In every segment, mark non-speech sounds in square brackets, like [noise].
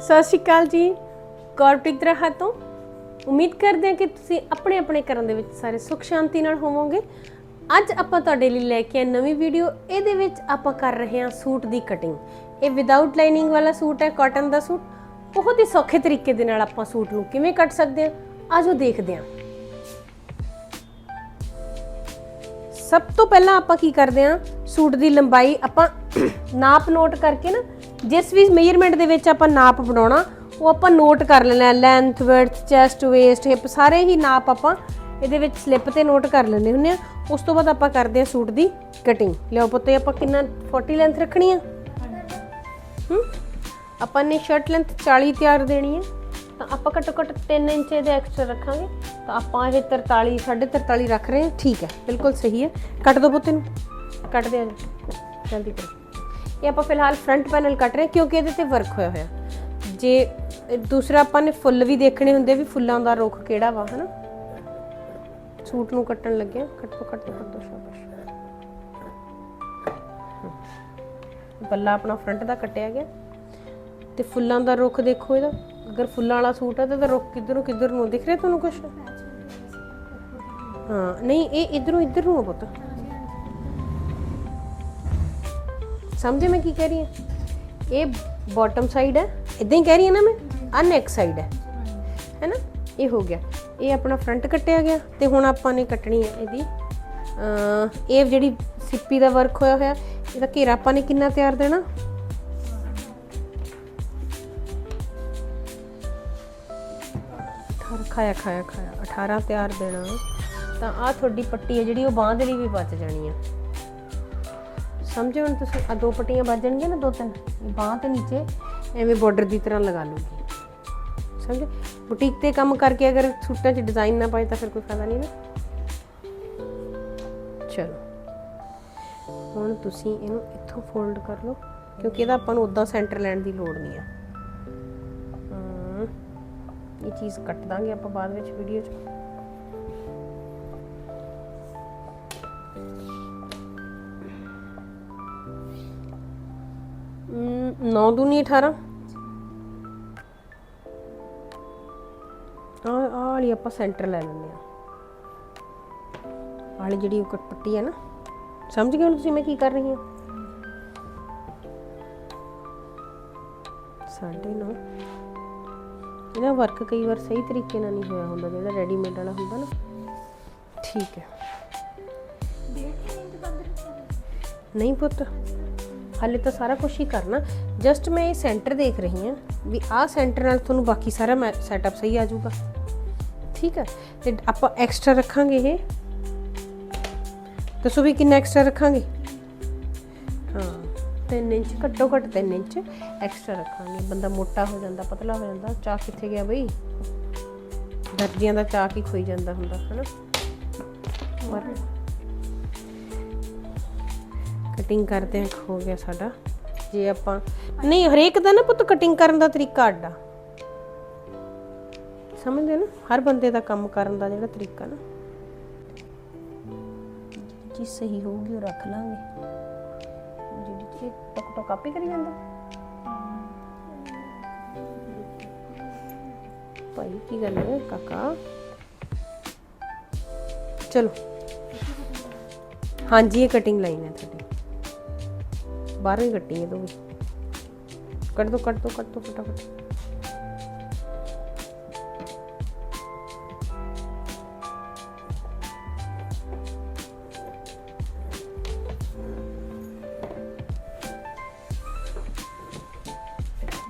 ਸਤਿ ਸ਼੍ਰੀ ਅਕਾਲ ਜੀ। ਗੌਰਪ੍ਰੀਤ ਦਰਹਾ ਤੋਂ। ਉਮੀਦ ਕਰਦੇ ਹਾਂ ਕਿ ਤੁਸੀਂ ਆਪਣੇ ਆਪਣੇ ਘਰਾਂ ਦੇ ਵਿੱਚ ਸਾਰੇ ਸੁਖ ਸ਼ਾਂਤੀ ਨਾਲ ਹੋਵੋਗੇ। ਅੱਜ ਆਪਾਂ ਤੁਹਾਡੇ ਲਈ ਲੈ ਕੇ ਆਏ ਨਵੀਂ ਵੀਡੀਓ। ਇਹਦੇ ਵਿੱਚ ਆਪਾਂ ਕਰ ਰਹੇ ਹਾਂ ਸੂਟ ਦੀ ਕਟਿੰਗ ਇਹ ਵਿਦਆਊਟ ਲਾਈਨਿੰਗ ਵਾਲਾ ਸੂਟ ਹੈ ਕਾਟਨ ਦਾ ਸੂਟ। ਬਹੁਤ ਹੀ ਸੌਖੇ ਤਰੀਕੇ ਦੇ ਨਾਲ ਆਪਾਂ ਸੂਟ ਨੂੰ ਕਿਵੇਂ ਕੱਟ ਸਕਦੇ ਹਾਂ, ਆਜੋ ਦੇਖਦੇ ਹਾਂ। ਸਭ ਤੋਂ ਪਹਿਲਾਂ ਆਪਾਂ ਕੀ ਕਰਦੇ ਹਾਂ, ਸੂਟ ਦੀ ਲੰਬਾਈ ਆਪਾਂ ਨਾਪ ਨੋਟ ਕਰਕੇ ਨਾ ਜਿਸ ਵੀ ਮੇਜ਼ਰਮੈਂਟ ਦੇ ਵਿੱਚ ਆਪਾਂ ਨਾਪ ਬਣਾਉਣਾ, ਉਹ ਆਪਾਂ ਨੋਟ ਕਰ ਲੈਣਾ length width chest waist hip ਸਾਰੇ ਹੀ ਨਾਪ ਆਪਾਂ ਇਹਦੇ ਵਿੱਚ ਸਲਿੱਪ ਤੇ ਨੋਟ ਕਰ ਲੈਂਦੇ ਹੁੰਦੇ ਆ ਉਸ ਤੋਂ ਬਾਅਦ ਆਪਾਂ ਕਰਦੇ ਹਾਂ ਸੂਟ ਦੀ ਕਟਿੰਗ ਲਿਓ ਪੁੱਤੇ, ਆਪਾਂ ਕਿੰਨਾ 40 ਲੈਂਥ ਰੱਖਣੀ ਆ? ਹੂੰ? ਆਪਾਂ ਨੇ ਸ਼ਰਟ ਲੈਂਥ 40 ਤਿਆਰ ਦੇਣੀ ਹੈ ਤਾਂ ਆਪਾਂ ਘੱਟੋ ਘੱਟ 3 ਇੰਚ ਇਹਦੇ ਐਕਸਟਰਾ ਰੱਖਾਂਗੇ। ਤਾਂ ਆਪਾਂ ਇਹ 43 43 ਰੱਖ ਰਹੇ ਹਾਂ। ਠੀਕ ਹੈ, ਬਿਲਕੁਲ ਸਹੀ ਹੈ। ਕੱਟ ਦੋ ਪੁੱਤ ਨੂੰ। ਕੱਟ ਦੇ ਆ ਜਾ। ਜਲਦੀ ਕਰੋ। ਇਹ ਆਪਾਂ ਫਿਲਹਾਲ ਫਰੰਟ ਪੈਨਲ ਕੱਟ ਰਹੇ ਕਿਉਂਕਿ ਇਹਦੇ ਤੇ ਵਰਕ ਹੋਇਆ ਹੋਇਆ। ਜੇ ਦੂਸਰਾ ਆਪਾਂ ਨੇ ਫੁੱਲ ਵੀ ਦੇਖਣੇ ਹੁੰਦੇ ਵੀ ਫੁੱਲਾਂ ਦਾ ਰੁੱਖ ਕਿਹੜਾ ਵਾ, ਹਨਾ? ਸੂਟ ਨੂੰ ਕੱਟਣ ਲੱਗਿਆ ਕੱਟੋ ਕੱਟੋ ਕੱਟੋ ਸ਼ਾਬਾਸ਼। ਬੱਲਾ ਆਪਣਾ ਫਰੰਟ ਦਾ ਕੱਟਿਆ ਗਿਆ। ਤੇ ਫੁੱਲਾਂ ਦਾ ਰੁੱਖ ਦੇਖੋ ਇਹਦਾ। ਅਗਰ ਫੁੱਲਾਂ ਵਾਲਾ ਸੂਟ ਹੈ ਤਾਂ ਰੁੱਖ ਕਿੱਧਰੋਂ ਕਿੱਧਰ ਨੂੰ ਦਿਖ ਰਿਹਾ ਤੁਹਾਨੂੰ ਕੁਝ ਹਾਂ, ਨਹੀਂ, ਇਹ ਇਧਰੋਂ ਇੱਧਰ ਨੂੰ ਆ ਪੁੱਤ। ਸਮਝੇ ਮੈਂ ਕੀ ਕਹਿ ਰਹੀ ਹਾਂ? ਇਹ ਬਾਟਮ ਸਾਈਡ ਹੈ ਇਦਾਂ ਹੀ ਕਹਿ ਰਹੀ ਹਾਂ ਨਾ ਮੈਂ ਆ ਨੈਕ ਸਾਈਡ ਹੈ। ਹੈ ਨਾ ਇਹ ਹੋ ਗਿਆ। ਇਹ ਆਪਣਾ ਫਰੰਟ ਕੱਟਿਆ ਗਿਆ ਤੇ ਹੁਣ ਆਪਾਂ ਨੇ ਕੱਟਣੀ ਹੈ ਇਹਦੀ ਇਹ ਜਿਹੜੀ ਸਿੱਪੀ ਦਾ ਵਰਕ ਹੋਇਆ ਹੋਇਆ, ਇਹਦਾ ਘੇਰਾ ਆਪਾਂ ਨੇ ਕਿੰਨਾ ਤਿਆਰ ਦੇਣਾ? ਖਾਇਆ ਖਾਇਆ ਖਾਇਆ 18 ਤਿਆਰ ਦੇਣਾ। ਤਾਂ ਆ ਤੁਹਾਡੀ ਪੱਟੀ ਹੈ ਜਿਹੜੀ ਉਹ ਬਾਂਹ ਦੇ ਲਈ ਵੀ ਬਚ ਜਾਣੀ ਆ ਸਮਝੋ ਹੁਣ ਤੁਸੀਂ? ਆ ਦੋ ਪੱਟੀਆਂ ਬਚ ਜਾਣਗੀਆਂ ਨਾ, ਦੋ ਤਿੰਨ। ਬਾਂਹ ਤੇ ਨੀਚੇ, ਐਵੇਂ ਬਾਰਡਰ ਦੀ ਤਰ੍ਹਾਂ ਲਗਾ ਲੂਗੀ ਸਮਝੇ? ਬੁਟੀਕ ਤੇ ਕੰਮ ਕਰਕੇ ਅਗਰ ਸੂਟਾਂ 'ਚ ਡਿਜ਼ਾਈਨ ਨਾ ਪਾਏ ਤਾਂ ਫਿਰ ਕੋਈ ਫਾਇਦਾ ਨਹੀਂ ਨਾ। ਚਲੋ। ਹੁਣ ਤੁਸੀਂ ਇਹਨੂੰ ਇੱਥੋਂ ਫੋਲਡ ਕਰ ਲਓ, ਕਿਉਂਕਿ ਇਹਦਾ ਆਪਾਂ ਨੂੰ ਉਦਾਂ ਸੈਂਟਰ ਲੈਣ ਦੀ ਲੋੜ ਨਹੀਂ ਆ। ਇਹ ਚੀਜ਼ ਕੱਟ ਦਾਂਗੇ ਆਪਾਂ ਬਾਅਦ ਵਿੱਚ ਵੀਡੀਓ 'ਚ। ਹਮ, ਨੌ ਦੂਨੀ 18 ਆ ਆ ਵਾਲੀ ਆਪਾਂ ਸੈਂਟਰ ਲੈ ਲੈਂਦੇ ਆ ਵਾਲੀ ਜਿਹੜੀ ਉਹ ਕੱਟ ਪੱਟੀ ਹੈ ਨਾ ਸਮਝ ਗਏ ਹੁਣ ਤੁਸੀਂ ਮੈਂ ਕੀ ਕਰ ਰਹੀ ਹਾਂ? ਸਾਢੇ ਨੌ। ਇਹਦਾ ਵਰਕ ਕਈ ਵਾਰ ਸਹੀ ਤਰੀਕੇ ਨਾਲ ਨਹੀਂ ਹੋਇਆ ਹੁੰਦਾ ਜਿਹੜਾ ਰੈਡੀਮੇਡ ਵਾਲਾ ਹੁੰਦਾ ਨਾ। ਠੀਕ ਹੈ। ਨਹੀਂ ਪੁੱਤ। ਹਾਲੇ ਤਾਂ ਸਾਰਾ ਕੁਝ ਹੀ ਕਰਨਾ। ਜਸਟ ਮੈਂ ਇਹ ਸੈਂਟਰ ਦੇਖ ਰਹੀ ਹਾਂ ਵੀ ਆਹ ਸੈਂਟਰ ਨਾਲ ਤੁਹਾਨੂੰ ਬਾਕੀ ਸਾਰਾ ਸੈਟਅਪ ਸਹੀ ਆ ਜਾਊਗਾ। ਠੀਕ ਹੈ? ਤੇ ਆਪਾਂ ਐਕਸਟਰਾ ਰੱਖਾਂਗੇ ਇਹ। ਦੱਸੋ ਵੀ ਕਿੰਨਾ ਐਕਸਟਰਾ ਰੱਖਾਂਗੇ? ਹਾਂ 3 ਇੰਚ, ਘੱਟੋ ਘੱਟ 3 ਇੰਚ ਐਕਸਟਰਾ ਰੱਖਾਂਗੇ। ਬੰਦਾ ਮੋਟਾ ਹੋ ਜਾਂਦਾ, ਪਤਲਾ ਹੋ ਜਾਂਦਾ, ਚਾਹ ਕਿੱਥੇ ਗਿਆ ਬਈ? ਦਰਜੀਆਂ ਦਾ ਚਾਹ ਕੀ ਖੋਈ ਜਾਂਦਾ ਹੁੰਦਾ, ਹਨਾ? ਮਰ ਕਟਿੰਗ ਕਰਦੇ ਹਾਂ ਹੋ ਗਿਆ ਸਾਡਾ। ਜੇ ਆਪਾਂ ਨਹੀਂ ਹਰੇਕ ਦਾ ਨਾ ਪੁੱਤ ਕਟਿੰਗ ਕਰਨ ਦਾ ਤਰੀਕਾ ਅੱਡਾ ਸਮਝਦੇ ਨਾ? ਹਰ ਬੰਦੇ ਦਾ ਕੰਮ ਕਰਨ ਦਾ ਜਿਹੜਾ ਤਰੀਕਾ ਨਾ। ਜੀ ਸਹੀ ਹੋਊਗੀ ਉਹ ਰੱਖ ਲਾਂਗੇ। ਜਿਹੜੀ ਚੀਜ਼ ਟਕ ਟਕ ਕਾਪੀ ਕਰੀ ਜਾਂਦਾ। ਭਾਈ ਕੀ ਗੱਲ ਹੈ ਕਾਕਾ? ਚਲੋ। ਹਾਂਜੀ ਇਹ ਕਟਿੰਗ ਲਾਈਨ ਹੈ ਤੁਹਾਡੀ। ਬਾਹਰੋਂ ਹੀ ਕੱਟੀ ਹੈ ਦੋ ਵੀ। ਕੱਟ ਦੋ ਕੱਟ ਦੋ ਕੱਟ ਦੋ ਫਟਾਫਟ।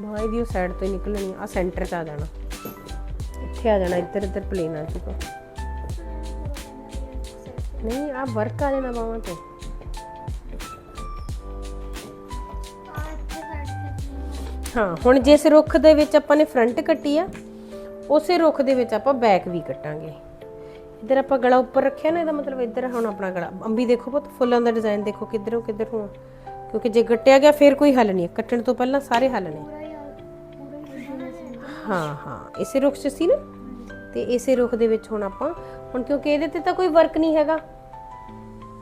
ਬਾਈ ਦੀ ਸਾਈਡ ਤੋਂ ਹੀ ਨਿਕਲਣੀ ਆ ਸੈਂਟਰ 'ਚ ਆ ਜਾਣਾ। ਇੱਥੇ ਆ ਜਾਣਾ, ਇੱਧਰ ਇੱਧਰ ਪਲੇਨ ਆ ਚੁੱਕਾ। ਨਹੀਂ ਆ ਵਰਕ ਆ ਜਾਣਾ ਬਾਹਾਂ ਤੇ। ਹਾਂ, ਹੁਣ ਜਿਸ ਰੁੱਖ ਦੇ ਵਿੱਚ ਆਪਾਂ ਨੇ ਫਰੰਟ ਕੱਟੀ ਆ, ਉਸੇ ਰੁੱਖ ਦੇ ਵਿੱਚ ਆਪਾਂ ਬੈਕ ਵੀ ਕੱਟਾਂਗੇ। ਇੱਧਰ ਆਪਾਂ ਗਲਾ ਉੱਪਰ ਰੱਖਿਆ ਨਾ, ਇਹਦਾ ਮਤਲਬ ਇੱਧਰ ਹੁਣ ਆਪਣਾ ਗਲਾ। ਅੰਬੀ ਦੇਖੋ ਪੁੱਤ, ਫੁੱਲਾਂ ਦਾ ਡਿਜ਼ਾਈਨ ਦੇਖੋ ਕਿੱਧਰੋਂ ਕਿੱਧਰ ਕਿਉਂਕਿ ਜੇ ਕੱਟਿਆ ਗਿਆ, ਫਿਰ ਕੋਈ ਹੱਲ ਨਹੀਂ ਕੱਟਣ ਤੋਂ ਪਹਿਲਾਂ ਸਾਰੇ ਹੱਲ ਨੇ। ਹਾਂ ਹਾਂ, ਇਸੇ ਰੁੱਖ 'ਚ ਸੀ ਨਾ? ਤੇ ਇਸੇ ਰੁੱਖ ਦੇ ਵਿੱਚ ਹੁਣ ਆਪਾਂ, ਹੁਣ ਕਿਉਂਕਿ ਇਹਦੇ ਤੇ ਤਾਂ ਕੋਈ ਵਰਕ ਨਹੀਂ ਹੈਗਾ।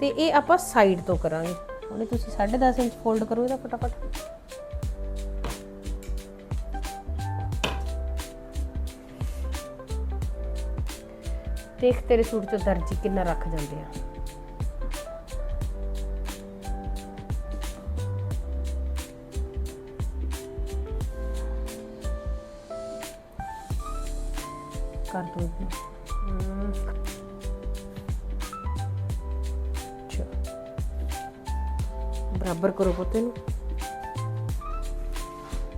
ਤੇ ਇਹ ਆਪਾਂ ਸਾਈਡ ਤੋਂ ਕਰਾਂਗੇ। ਉਹਨੇ ਤੁਸੀਂ 10.5 ਇੰਚ ਫੋਲਡ ਕਰੋ, ਇਹਦਾ ਫਟਾਫਟ। ਦੇਖ ਤੇਰੇ ਸੂਟ 'ਚ ਦਰਜੀ ਕਿੰਨਾ ਰੱਖ ਜਾਂਦੇ ਆ। ਕਰ ਦੋ ਇਹਨੂੰ। ਬਰਾਬਰ ਕਰੋ ਪੁੱਤ ਨੂੰ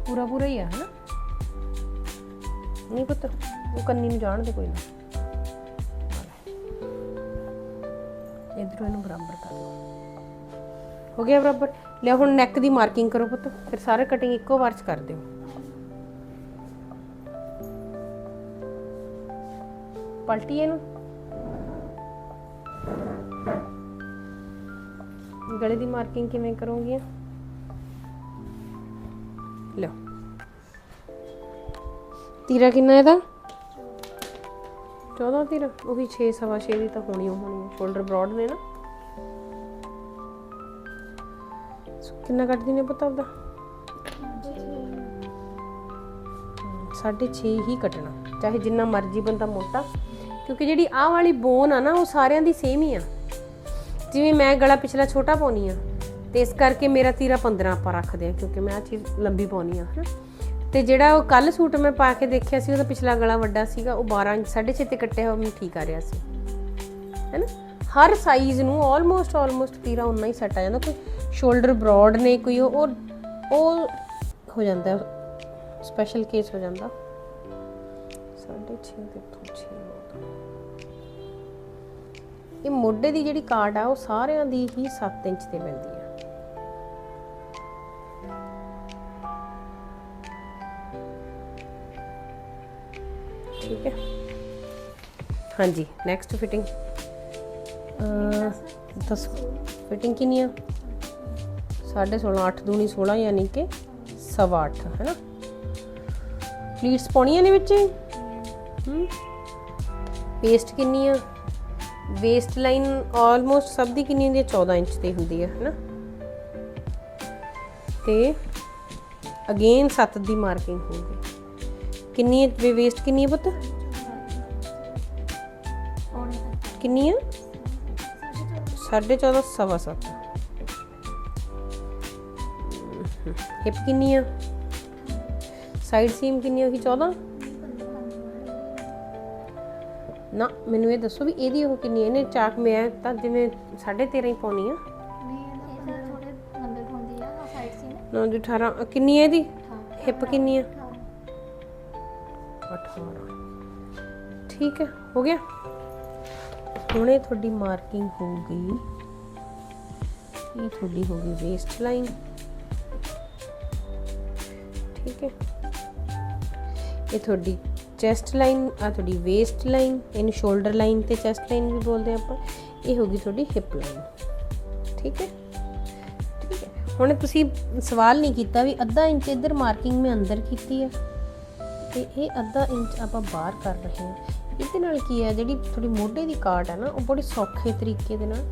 ਪੂਰਾ ਪੂਰਾ ਹੀ ਆ, ਹਨਾ? ਨਹੀਂ ਪੁੱਤ, ਉਹ ਕੰਨੀ ਨੂੰ ਜਾਣ ਦੇ ਕੋਈ ਨਾ। ਇਧਰੋਂ ਇਹਨੂੰ ਬਰਾਬਰ ਕਰ ਲਓ। ਹੋ ਗਿਆ ਬਰਾਬਰ? ਲਿਆ ਹੁਣ ਨੈਕ ਦੀ ਮਾਰਕਿੰਗ ਕਰੋ ਪੁੱਤ, ਫਿਰ ਸਾਰੇ ਕਟਿੰਗ ਇੱਕੋ ਵਾਰ ਚ ਕਰ ਦਿਓ। ਪਲਟੀ ਇਹਨੂੰ। ਗਲੇ ਦੀ ਮਾਰਕਿੰਗ ਕਿਵੇਂ ਕਰੋਗੇ ਲਓ ਤੀਰਾ ਕਿੰਨਾ ਇਹਦਾ? 14 ਤੀਰਾ ਉਹ 6 ਸਵਾ 6 ਦੀ ਤਾਂ ਹੋਣੀ ਓ ਹੋਣੀ ਹੈ ਸ਼ੋਲਡਰ ਬ੍ਰੌਡ ਨੇ ਨਾ। ਸੋ ਕਿੰਨਾ ਕੱਟਦੀ ਨੇ ਪਤਾ ਉਹਦਾ ਸਾਢੇ 6 ਹੀ ਕੱਟਣਾ ਚਾਹੇ ਜਿੰਨਾ ਮਰਜ਼ੀ ਬੰਦਾ ਮੋਟਾ। ਕਿਉਂਕਿ ਜਿਹੜੀ ਆਹ ਵਾਲੀ ਬੋਨ ਆ ਨਾ, ਉਹ ਸਾਰਿਆਂ ਦੀ ਸੇਮ ਹੀ ਆ। ਜਿਵੇਂ ਮੈਂ ਗਲਾ ਪਿਛਲਾ ਛੋਟਾ ਪਾਉਣੀ ਆ, ਤੇ ਇਸ ਕਰਕੇ ਮੇਰਾ ਤੀਰਾ 15 ਆਪਾਂ ਰੱਖਦੇ ਆ, ਕਿਉਂਕਿ ਮੈਂ ਆ ਚੀਜ਼ ਲੰਬੀ ਪਾਉਣੀ ਆ, ਹਨਾ? ਤੇ ਜਿਹੜਾ ਉਹ ਕੱਲ ਸੂਟ ਮੈਂ ਪਾ ਕੇ ਦੇਖਿਆ ਸੀ, ਉਹਦਾ ਪਿਛਲਾ ਗਲਾ ਵੱਡਾ ਸੀਗਾ, ਉਹ 12 ਇੰਚ 6.5 ਤੇ ਕੱਟਿਆ ਹੋਇਆ, ਮੈਨੂੰ ਠੀਕ ਆ ਰਿਹਾ ਸੀ। ਹੈਨਾ? ਹਰ ਸਾਈਜ਼ ਨੂੰ ਆਲਮੋਸਟ ਆਲਮੋਸਟ ਪੀਰਾ ਉਨਾ ਹੀ ਸੈੱਟ ਆ ਜਾਂਦਾ, ਕੋਈ ਸ਼ੋਲਡਰ ਬ੍ਰੌਡ ਨੇ, ਕੋਈ ਉਹ, ਉਹ- ਉਹ ਹੋ ਜਾਂਦਾ ਸਪੈਸ਼ਲ ਕੇਸ ਹੋ ਜਾਂਦਾ। 6.5 ਤੇ 6 ਇਹ ਮੋਢੇ ਦੀ ਜਿਹੜੀ ਕਾਰਡ ਆ, ਉਹ ਸਾਰਿਆਂ ਦੀ ਹੀ 7 ਇੰਚ ਤੇ ਪੈਂਦੀ ਠੀਕ ਹੈ। ਹਾਂਜੀ ਨੈਕਸਟ ਫਿਟਿੰਗ ਅ ਫਿਟਿੰਗ ਕਿੰਨੀ ਆ? 16.5 8 ਦੂਣੀ 16 ਯਾਨੀ ਕਿ ਸਵਾ 8 ਹੈ ਨਾ ਪਲੀਟਸ ਪਾਉਣੀਆਂ ਨੇ ਵਿੱਚ ਹੂੰ? ਪੇਸਟ ਕਿੰਨੀ ਆ? ਵੇਸਟ ਲਾਈਨ ਆਲਮੋਸਟ ਸਭ ਦੀ ਕਿੰਨੀ ਹੁੰਦੀ ਹੈ 14 ਇੰਚ ਤੇ ਹੁੰਦੀ ਹੈ ਹੈਨਾ? ਤੇ ਅਗੇਨ 7 ਦੀ ਮਾਰਕਿੰਗ ਹੋਊਗੀ। ਕਿੰਨੀ ਹੈ ਵੇਸਟ ਕਿੰਨੀ ਹੈ ਪੁੱਤ? ਕਿੰਨੀ ਹੈ? 14.5 ਸਵਾ 7 ਹਿਪ ਕਿੰਨੀ ਆ? ਸਾਈਡ ਸੀਮ ਕਿੰਨੀ ਹੋਗੀ 14 ਨਾ ਮੈਨੂੰ ਇਹ ਦੱਸੋ ਵੀ ਇਹਦੀ ਉਹ ਕਿੰਨੀ ਹੈ? ਇਹਨੇ ਚਾਕ ਮੈਂ ਤਾਂ ਜਿਵੇਂ 13.5 ਹੀ ਪਾਉਣੀ ਆ। ਨੌ ਦੀ 18 ਅ, ਕਿੰਨੀ ਹੈ ਇਹਦੀ? ਹਿਪ ਕਿੰਨੀ ਆ? 18 ਠੀਕ ਹੈ, ਹੋ ਗਿਆ। ਹੁਣੇ ਤੁਹਾਡੀ ਮਾਰਕਿੰਗ ਹੋ ਗਈ। ਇਹ ਤੁਹਾਡੀ ਹੋ ਗਈ ਵੇਸਟ ਲਾਈਨ ਠੀਕ ਹੈ। ਇਹ ਤੁਹਾਡੀ ਚੈਸਟ ਲਾਈਨ ਆ ਤੁਹਾਡੀ ਵੇਸਟ ਲਾਈਨ ਇਹਨੂੰ ਸ਼ੋਲਡਰ ਲਾਈਨ ਤੇ ਚੈਸਟ ਲਾਈਨ ਵੀ ਬੋਲਦੇ ਆਪਾਂ। ਇਹ ਹੋਗੀ ਤੁਹਾਡੀ ਹਿਪ ਲਾਈਨ ਠੀਕ ਹੈ। ਹੁਣ ਤੁਸੀਂ ਸਵਾਲ ਨਹੀਂ ਕੀਤਾ ਵੀ ਅੱਧਾ ਇੰਚ ਇਧਰ ਮਾਰਕਿੰਗ ਮੈਂ ਅੰਦਰ ਕੀਤੀ ਹੈ। ਤੇ ਇਹ ਅੱਧਾ ਇੰਚ ਆਪਾਂ ਬਾਹਰ ਕਰ ਰਹੇ ਹਾਂ। ਇਹਦੇ ਨਾਲ ਕੀ ਹੈ, ਜਿਹੜੀ ਥੋੜੀ ਮੋਢੇ ਦੀ ਕਾਟ ਹੈ ਨਾ, ਉਹ ਬੜੀ ਸੌਖੇ ਤਰੀਕੇ ਦੇ ਨਾਲ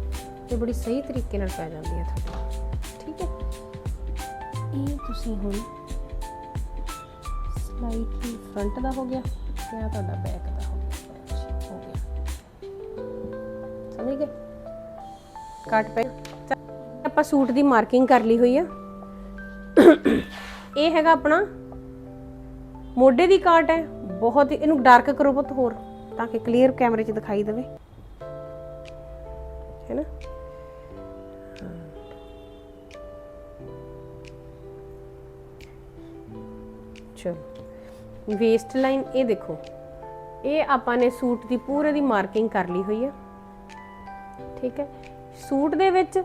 ਤੇ ਬੜੀ ਸਹੀ ਤਰੀਕੇ ਨਾਲ ਪੈ ਜਾਂਦੀ ਹੈ ਤੁਹਾਡੀ। ਠੀਕ ਹੈ? ਇਹ ਤੁਸੀਂ ਹੁਣ ਸਲਾਈਟਲੀ ਫਰੰਟ ਦਾ ਹੋ ਗਿਆ ਤੇ ਆ ਤੁਹਾਡਾ ਬੈਕ ਦਾ ਹੋ ਗਿਆ। ਹੋ ਗਿਆ। ਸਮਝ ਗਏ? ਕੱਟ ਪੈ ਆਪਾਂ ਸੂਟ ਦੀ ਮਾਰਕਿੰਗ ਕਰ ਲਈ ਹੋਈ ਆ। ਇਹ ਹੈਗਾ ਆਪਣਾ ਮੋਢੇ ਦੀ ਕਾਟ ਹੈ, ਬਹੁਤ ਹੀ, ਇਹਨੂੰ ਡਾਰਕ ਕਰੋ ਬਹੁਤ ਹੋਰ, ਤਾਂ ਕਿ ਕਲੀਅਰ ਕੈਮਰੇ 'ਚ ਦਿਖਾਈ ਦੇਵੇ। ਹੈ ਨਾ? ਚਲੋ ਵੇਸਟ ਲਾਈਨ ਇਹ ਦੇਖੋ। ਇਹ ਆਪਾਂ ਨੇ ਸੂਟ ਦੀ ਪੂਰੇ ਦੀ ਮਾਰਕਿੰਗ ਕਰ ਲਈ ਹੋਈ ਹੈ। ਠੀਕ ਹੈ? ਸੂਟ ਦੇ ਵਿੱਚ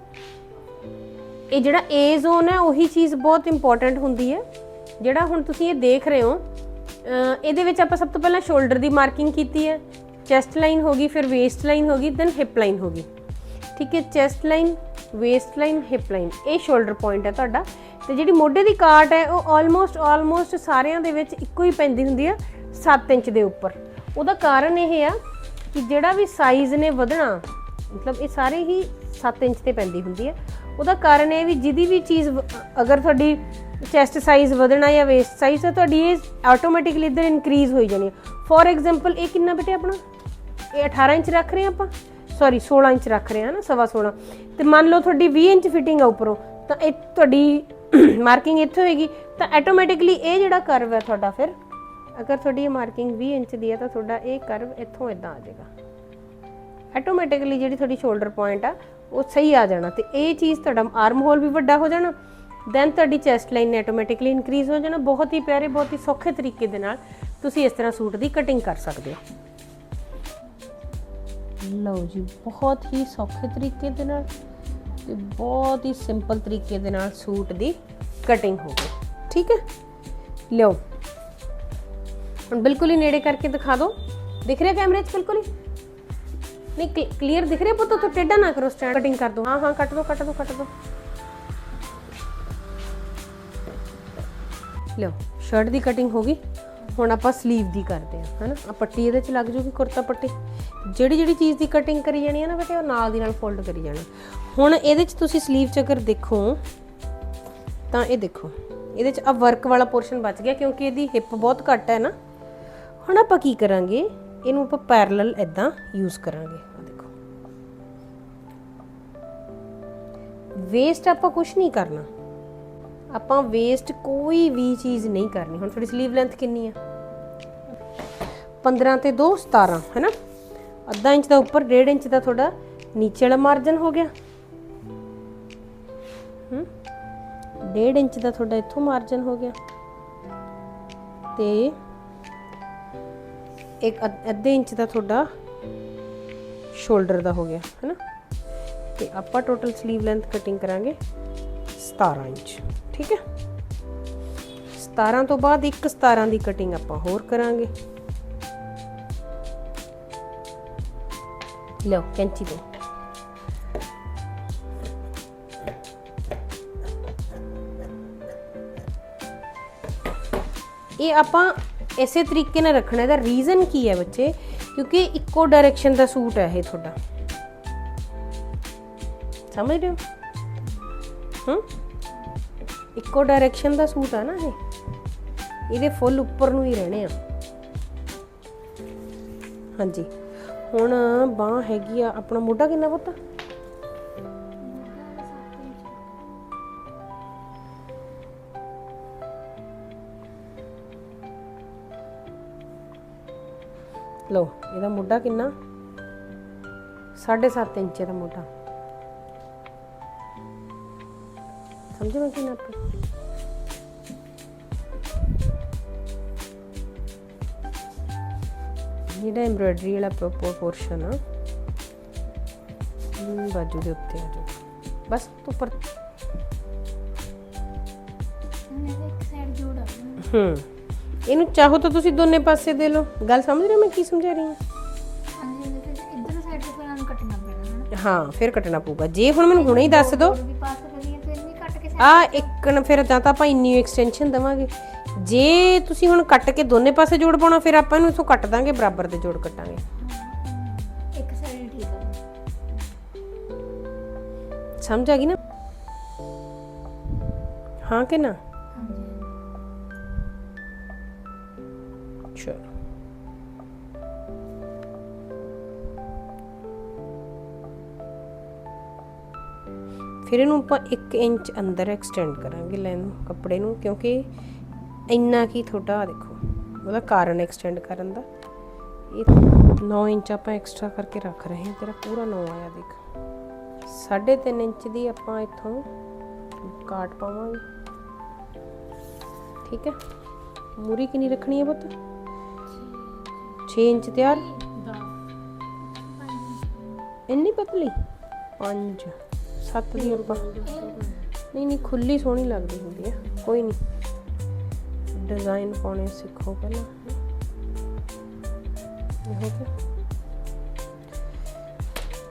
ਇਹ ਜਿਹੜਾ ਏ ਜ਼ੋਨ ਹੈ, ਉਹੀ ਚੀਜ਼ ਬਹੁਤ ਇੰਪੋਰਟੈਂਟ ਹੁੰਦੀ ਹੈ। ਜਿਹੜਾ ਹੁਣ ਤੁਸੀਂ ਇਹ ਦੇਖ ਰਹੇ ਹੋ ਇਹਦੇ ਵਿੱਚ ਆਪਾਂ ਸਭ ਤੋਂ ਪਹਿਲਾਂ ਸ਼ੋਲਡਰ ਦੀ ਮਾਰਕਿੰਗ ਕੀਤੀ ਹੈ ਚੈਸਟ ਲਾਈਨ ਹੋ ਗਈ, ਫਿਰ ਵੇਸਟ ਲਾਈਨ ਹੋ ਗਈ ਦੈਨ ਹਿਪ ਲਾਈਨ ਹੋ ਗਈ। ਠੀਕ ਹੈ chest line waist line hip line ਇਹ ਸ਼ੋਲਡਰ ਪੁਆਇੰਟ ਹੈ ਤੁਹਾਡਾ। ਤੇ ਜਿਹੜੀ ਮੋਢੇ ਦੀ ਕਾਟ ਹੈ, ਉਹ ਆਲਮੋਸਟ ਆਲਮੋਸਟ ਸਾਰਿਆਂ ਦੇ ਵਿੱਚ ਇੱਕੋ ਹੀ ਪੈਂਦੀ ਹੁੰਦੀ ਹੈ 7 ਇੰਚ ਦੇ ਉੱਪਰ। ਉਹਦਾ ਕਾਰਨ ਇਹ ਆ ਕਿ ਜਿਹੜਾ ਵੀ ਸਾਈਜ਼ ਨੇ ਵਧਣਾ, ਮਤਲਬ ਇਹ ਸਾਰੇ ਹੀ 7 ਇੰਚ ਤੇ ਪੈਂਦੀ ਹੁੰਦੀ ਹੈ। ਉਹਦਾ ਕਾਰਨ ਇਹ ਵੀ ਜਿਹਦੀ ਵੀ ਚੀਜ਼ ਅਗਰ ਤੁਹਾਡੀ ਚੈਸਟ ਸਾਈਜ਼ ਵਧਣਾ ਜਾਂ ਵੇਸਟ ਸਾਈਜ਼ ਤਾਂ ਤੁਹਾਡੀ ਇਹ ਆਟੋਮੈਟਿਕਲੀ ਇਧਰ ਇਨਕਰੀਜ਼ ਹੋਈ ਜਾਣੀ ਹੈ। ਫੋਰ ਐਗਜ਼ਾਮਪਲ ਇਹ ਕਿੰਨਾ ਬੇਟੇ ਆਪਣਾ? ਇਹ 18 ਇੰਚ ਰੱਖ ਰਹੇ ਹਾਂ ਆਪਾਂ? ਸੌਰੀ 16 ਇੰਚ ਰੱਖ ਰਹੇ ਹਾਂ ਨਾ, ਸਵਾ 16 ਤੇ ਮੰਨ ਲਓ ਤੁਹਾਡੀ 20 ਇੰਚ ਫਿਟਿੰਗ ਆ ਉੱਪਰੋਂ, ਤਾਂ ਇਹ ਤੁਹਾਡੀ [coughs] ਮਾਰਕਿੰਗ ਇੱਥੇ ਹੋਏਗੀ। ਤਾਂ ਆਟੋਮੈਟਿਕਲੀ ਇਹ ਜਿਹੜਾ ਕਰਵ ਹੈ ਤੁਹਾਡਾ ਫਿਰ, ਅਗਰ ਤੁਹਾਡੀ ਇਹ ਮਾਰਕਿੰਗ 20 ਇੰਚ ਦੀ ਹੈ ਤਾਂ ਤੁਹਾਡਾ ਇਹ ਕਰਵ ਇੱਥੋਂ ਇਦਾਂ ਆ ਜਾਏਗਾ। ਆਟੋਮੈਟਿਕਲੀ ਜਿਹੜੀ ਤੁਹਾਡੀ ਸ਼ੋਲਡਰ ਪੁਆਇੰਟ ਆ, ਉਹ ਸਹੀ ਆ ਜਾਣਾ। ਤੇ ਇਹ ਚੀਜ਼ ਤੁਹਾਡਾ ਆਰਮ ਹੋਲ ਵੀ ਵੱਡਾ ਹੋ ਜਾਣਾ। ਦੈਨ ਤੁਹਾਡੀ ਚੈਸਟ ਲਾਈਨ ਆਟੋਮੈਟਿਕਲੀ ਇਨਕਰੀਜ਼ ਹੋ ਜਾਣਾ। ਬਹੁਤ ਹੀ ਪਿਆਰੇ, ਬਹੁਤ ਹੀ ਸੌਖੇ ਤਰੀਕੇ ਦੇ ਨਾਲ ਤੁਸੀਂ ਇਸ ਤਰ੍ਹਾਂ ਸੂਟ ਦੀ ਕਟਿੰਗ ਕਰ ਸਕਦੇ ਹੋ। ਲਓ ਜੀ, ਬਹੁਤ ਹੀ ਸੌਖੇ ਤਰੀਕੇ ਦੇ ਨਾਲ ਤੇ ਬਹੁਤ ਹੀ ਸਿੰਪਲ ਤਰੀਕੇ ਦੇ ਨਾਲ ਸੂਟ ਦੀ ਕਟਿੰਗ ਹੋ ਗਈ। ਠੀਕ ਹੈ? ਲਿਓ, ਹੁਣ ਬਿਲਕੁਲ ਹੀ ਨੇੜੇ ਕਰਕੇ ਦਿਖਾ ਦਿਓ। ਦਿਖ ਰਿਹਾ ਕੈਮਰੇ 'ਚ ਬਿਲਕੁਲ ਹੀ? ਨਹੀਂ ਕਲੀਅਰ ਦਿਖ ਰਿਹਾ ਪੁੱਤ? ਤੂੰ ਟੇਢਾ ਨਾ ਕਰੋ ਸਟੈਂਡ ਕਟਿੰਗ ਕਰ ਦੋ ਹਾਂ ਹਾਂ, ਕੱਟ ਦੋ ਕੱਟ ਦੋ ਕੱਟ ਦੋ ਲਿਓ, ਸ਼ਰਟ ਦੀ ਕਟਿੰਗ ਹੋ ਗਈ। ਹੁਣ ਆਪਾਂ 슬ੀਵ ਦੀ ਕਰਦੇ ਹਾਂ, ਹਨਾ? ਆ ਪੱਟੀ ਇਹਦੇ ਚ ਲੱਗ ਜੂਗੀ ਕੁਰਤਾ ਪੱਟੀ। ਜਿਹੜੀ ਜਿਹੜੀ ਚੀਜ਼ ਦੀ ਕਟਿੰਗ ਕਰੀ ਜਾਣੀ ਹੈ ਨਾ ਬੇਟੇ, ਉਹ ਨਾਲ ਦੀ ਨਾਲ ਫੋਲਡ ਕਰੀ ਜਾਣਾ। ਹੁਣ ਇਹਦੇ ਚ ਤੁਸੀਂ 슬ੀਵ ਚ ਅਗਰ ਦੇਖੋ, ਤਾਂ ਇਹ ਦੇਖੋ, ਇਹਦੇ ਚ ਆ ਵਰਕ ਵਾਲਾ ਪੋਰਸ਼ਨ ਬਚ ਗਿਆ ਕਿਉਂਕਿ ਇਹਦੀ ਹਿੱਪ ਬਹੁਤ ਘੱਟ ਹੈ ਨਾ। ਹੁਣ ਆਪਾਂ ਕੀ ਕਰਾਂਗੇ? ਇਹਨੂੰ ਆਪਾਂ ਪੈਰਲਲ ਇਦਾਂ ਯੂਜ਼ ਕਰਾਂਗੇ। ਆ ਦੇਖੋ। ਵੇਸਟ ਆਪਾਂ ਕੁਝ ਨਹੀਂ ਕਰਨਾ। ਆਪਾਂ ਵੇਸਟ ਕੋਈ ਵੀ ਚੀਜ਼ ਨਹੀਂ ਕਰਨੀ। ਹੁਣ ਤੁਹਾਡੀ 슬ੀਵ ਲੈਂਥ ਕਿੰਨੀ ਆ? 15 ਤੇ 2 17 ਹੈ ਨਾ ਅੱਧਾ ਇੰਚ ਦਾ ਉੱਪਰ 1.5 ਇੰਚ ਦਾ ਤੁਹਾਡਾ ਨੀਚੇ ਵਾਲਾ ਮਾਰਜਨ ਹੋ ਗਿਆ। ਹੂੰ? 1.5 ਇੰਚ ਦਾ ਤੁਹਾਡਾ ਇੱਥੋਂ ਮਾਰਜਨ ਹੋ ਗਿਆ। ਤੇ ਇੱਕ ਅੱਧੇ ਇੰਚ ਦਾ ਤੁਹਾਡਾ ਸ਼ੋਲਡਰ ਦਾ ਹੋ ਗਿਆ ਹੈ ਨਾ ਤੇ ਆਪਾਂ ਟੋਟਲ 슬ੀਵ ਲੈਂਥ ਕਟਿੰਗ ਕਰਾਂਗੇ। 17 ਇੰਚ, ਠੀਕ ਹੈ? 17 ਤੋਂ ਬਾਅਦ ਇੱਕ 17 ਦੀ ਕਟਿੰਗ ਆਪਾਂ ਹੋਰ ਕਰਾਂਗੇ। ਲਓ, ਕੈਂਚੀ ਦੋ ਇਹ ਆਪਾਂ ਇਸੇ ਤਰੀਕੇ ਨਾਲ ਰੱਖਣਾ, ਇਹਦਾ ਰੀਜ਼ਨ ਕੀ ਹੈ ਬੱਚੇ? ਕਿਉਂਕਿ ਇੱਕੋ ਡਾਇਰੈਕਸ਼ਨ ਦਾ ਸੂਟ ਹੈ ਇਹ ਤੁਹਾਡਾ। ਸਮਝ ਰਹੇ ਹੋ? ਹੂੰ? ਇੱਕੋ ਡਾਇਰੈਕਸ਼ਨ ਦਾ ਸੂਟ ਆ ਨਾ ਇਹ। ਇਹਦੇ ਫੁੱਲ ਉੱਪਰ ਨੂੰ ਹੀ ਰਹਿਣੇ ਆ। ਹਾਂਜੀ। ਹੁਣ ਬਾਹ ਹੈਗੀ ਆ, ਆਪਣਾ ਮੋਢਾ ਕਿੰਨਾ ਪੁੱਤ? ਲਓ, ਇਹਦਾ ਮੋਢਾ ਕਿੰਨਾ? 7.5 ਇੰਚ ਦਾ ਮੋਢਾ। ਸਮਝੇ ਮੈਂ ਕਿੰਨਾ ਆਪੇ ਜਿਹੜਾ ਐਮਬ੍ਰੋਇਡਰੀ ਵਾਲਾ ਪ੍ਰੋਪਰ ਪੋਰਸ਼ਨ ਆ ਬਾਜੂ ਦੇ ਉੱਤੇ ਆ ਜਾਊਗਾ ਬਸ ਉੱਪਰ ਇੱਕ ਸਾਈਡ ਜੋੜਾ ਹੂੰ ਇਹਨੂੰ ਚਾਹੋ ਤਾਂ ਤੁਸੀਂ ਦੋਨੇ ਪਾਸੇ ਦੇ ਲਓ। ਗੱਲ ਸਮਝ ਰਹੇ ਹੋ ਮੈਂ ਕੀ ਸਮਝਾ ਰਹੀ ਹੈ? ਹਾਂ ਫਿਰ ਕੱਟਣਾ ਪਊਗਾ। ਜੇ ਹੁਣ ਮੈਨੂੰ ਹੁਣੇ ਹੀ ਦੱਸ ਦਿਓ ਆ ਇੱਕ ਨ- ਫਿਰ ਜਾਂ ਤਾਂ ਆਪਾਂ ਇੰਨੀ ਐਕਸਟੈਂਸ਼ਨ ਦਵਾਂਗੇ। ਜੇ ਤੁਸੀਂ ਹੁਣ ਕੱਟ ਕੇ ਦੋਨੇ ਪਾਸੇ ਜੋੜ ਪਾਉਣਾ ਫਿਰ ਆਪਾਂ ਇਹਨੂੰ ਇਥੋਂ ਕੱਟ ਦਾਂਗੇ ਬਰਾਬਰ ਦੇ ਜੋੜ ਕੱਟਾਂਗੇ। ਇੱਕ ਸਾਈਡ ਠੀਕ ਹੈ ਸਮਝ ਆ ਗਈ ਨਾ? ਹਾਂ ਕਿ ਨਾ? ਫਿਰ ਇਹਨੂੰ ਆਪਾਂ 1 ਇੰਚ ਅੰਦਰ ਐਕਸਟੈਂਡ ਕਰਾਂਗੇ ਲਾਈਨ ਕੱਪੜੇ ਨੂੰ ਕਿਉਂਕਿ ਇੰਨਾ ਕੀ ਆਹ ਦੇਖੋ ਉਹਦਾ ਕਾਰਨ ਐਕਸਟੈਂਡ ਕਰਨ ਦਾ। ਇਹ 9 ਇੰਚ ਆਪਾਂ ਐਕਸਟਰਾ ਕਰਕੇ ਰੱਖ ਰਹੇ ਹਾਂ ਤੇਰਾ ਪੂਰਾ 9 ਆਇਆ ਦੇਖ। 3.5 ਇੰਚ ਦੀ ਆਪਾਂ ਇੱਥੋਂ ਕਾਟ ਪਾਵਾਂਗੇ। ਠੀਕ ਹੈ? ਮੂਰੀ ਕਿੰਨੀ ਰੱਖਣੀ ਹੈ ਪੁੱਤ? 6 ਇੰਚ ਤਿਆਰ? ਇੰਨੀ ਪਤਲੀ? 5 7 ਦੀ ਆਪਾਂ। ਨਹੀਂ ਨਹੀਂ ਖੁੱਲੀ ਸੋਹਣੀ ਲੱਗਦੀ ਹੁੰਦੀ ਹੈ ਕੋਈ ਨਹੀਂ। ਡਿਜ਼ਾਈਨ ਪਾਉਣੇ ਸਿੱਖੋ ਪਹਿਲਾਂ। ਇਹ ਹੋ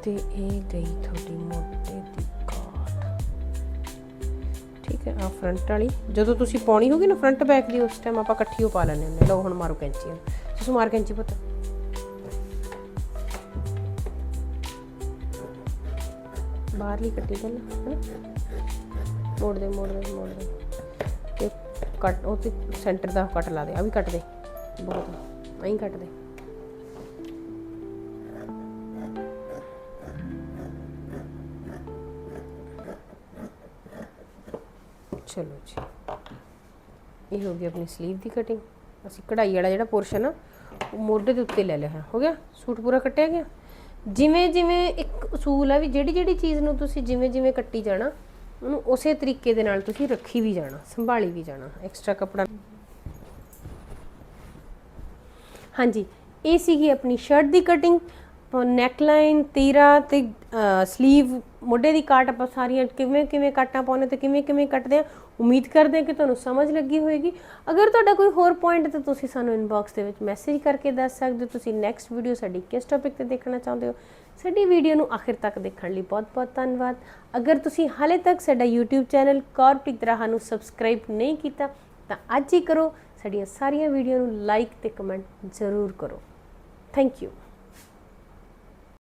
ਤੇ ਇਹ ਗਈ ਤੁਹਾਡੀ ਮੋਟੇ ਦੀ ਕਾਟ। ਠੀਕ ਹੈ ਆ ਫਰੰਟ ਵਾਲੀ। ਜਦੋਂ ਤੁਸੀਂ ਪਾਉਣੀ ਹੋਗੀ ਨਾ ਫਰੰਟ ਬੈਕ ਦੀ, ਉਸ ਟਾਈਮ ਆਪਾਂ ਇਕੱਠੀ ਉਹ ਪਾ ਲੈਣੇ ਹੁੰਦੇ ਲਓ, ਹੁਣ ਮਾਰੋ ਕੈਂਚੀ ਤੁਸੀਂ ਮਾਰ ਕੈਂਚੀ ਪਤਾ। ਬਾਹਰਲੀ ਕੱਟੀ ਗੱਲ ਮੋੜ ਦੇ ਮੋੜ ਦੇ ਮੋੜ ਦੇ ਤੇ ਕੱਟ, ਉਹ ਤੇ ਸੈਂਟਰ ਦਾ ਕੱਟ ਲਾ ਦੇ, ਆ ਵੀ ਕੱਟ ਦੇ। ਬਹੁਤ, ਐਂ ਕੱਟ ਦੇ। ਚਲੋ ਜੀ। ਇਹ ਹੋ ਗਈ ਆਪਣੀ ਸਲੀਵ ਦੀ ਕਟਿੰਗ ਅਸੀਂ ਕਢਾਈ ਵਾਲਾ ਜਿਹੜਾ ਪੋਰਸ਼ਨ ਆ, ਉਹ ਮੋਢੇ ਦੇ ਉੱਤੇ ਲੈ ਲਿਆ ਹੋ ਗਿਆ? ਸੂਟ ਪੂਰਾ ਕੱਟਿਆ ਗਿਆ? ਜਿਵੇਂ ਜਿਵੇਂ ਇੱਕ ਉਸੂਲ ਆ ਵੀ ਜਿਹੜੀ ਜਿਹੜੀ ਚੀਜ਼ ਨੂੰ ਤੁਸੀਂ ਜਿਵੇਂ ਜਿਵੇਂ ਕੱਟੀ ਜਾਣਾ, ਉਹਨੂੰ ਉਸੇ ਤਰੀਕੇ ਦੇ ਨਾਲ ਤੁਸੀਂ ਰੱਖੀ ਵੀ ਜਾਣਾ, ਸੰਭਾਲੀ ਵੀ ਜਾਣਾ ਐਕਸਟਰਾ ਕੱਪੜਾ। ਹਾਂਜੀ, ਇਹ ਸੀਗੀ ਆਪਣੀ ਸ਼ਰਟ ਦੀ ਕਟਿੰਗ ਨੈਕ ਲਾਈਨ ਤੀਰਾ ਤੇ ਸਲੀਵ ਮੋਢੇ ਦੀ ਕਾਟ ਆਪਾਂ ਸਾਰੀਆਂ ਕਿਵੇਂ ਕਿਵੇਂ ਕਾਟਾਂ ਪਾਉਣੇ ਤੇ ਕਿਵੇਂ ਕਿਵੇਂ ਕੱਟਦੇ ਆ ਉਮੀਦ ਕਰਦੇ ਹਾਂ ਕਿ ਤੁਹਾਨੂੰ ਸਮਝ ਲੱਗੀ ਹੋਵੇਗੀ ਅਗਰ ਤੁਹਾਡਾ ਕੋਈ ਹੋਰ ਪੁਆਇੰਟ ਤੇ ਤੁਸੀਂ ਸਾਨੂੰ ਇਨਬਾਕਸ ਦੇ ਵਿੱਚ ਮੈਸੇਜ ਕਰਕੇ ਦੱਸ ਸਕਦੇ ਹੋ, ਤੁਸੀਂ ਨੈਕਸਟ ਵੀਡੀਓ ਸਾਡੀ ਕਿਸ ਟੌਪਿਕ ਤੇ ਦੇਖਣਾ ਚਾਹੁੰਦੇ ਹੋ ਸਾਡੀ ਵੀਡੀਓ ਨੂੰ ਆਖਿਰ ਤੱਕ ਦੇਖਣ ਲਈ ਬਹੁਤ-ਬਹੁਤ ਧੰਨਵਾਦ। ਅਗਰ ਤੁਸੀਂ ਹਾਲੇ ਤੱਕ ਸਾਡਾ YouTube ਚੈਨਲ ਕਾਰਪਟਿਕ ਤਰ੍ਹਾਂ ਨੂੰ ਸਬਸਕ੍ਰਾਈਬ ਨਹੀਂ ਕੀਤਾ, ਤਾਂ ਅੱਜ ਹੀ ਕਰੋ। ਸਾਡੀਆਂ ਸਾਰੀਆਂ ਵੀਡੀਓ ਨੂੰ ਲਾਈਕ ਤੇ ਕਮੈਂਟ ਜ਼ਰੂਰ ਕਰੋ। Thank you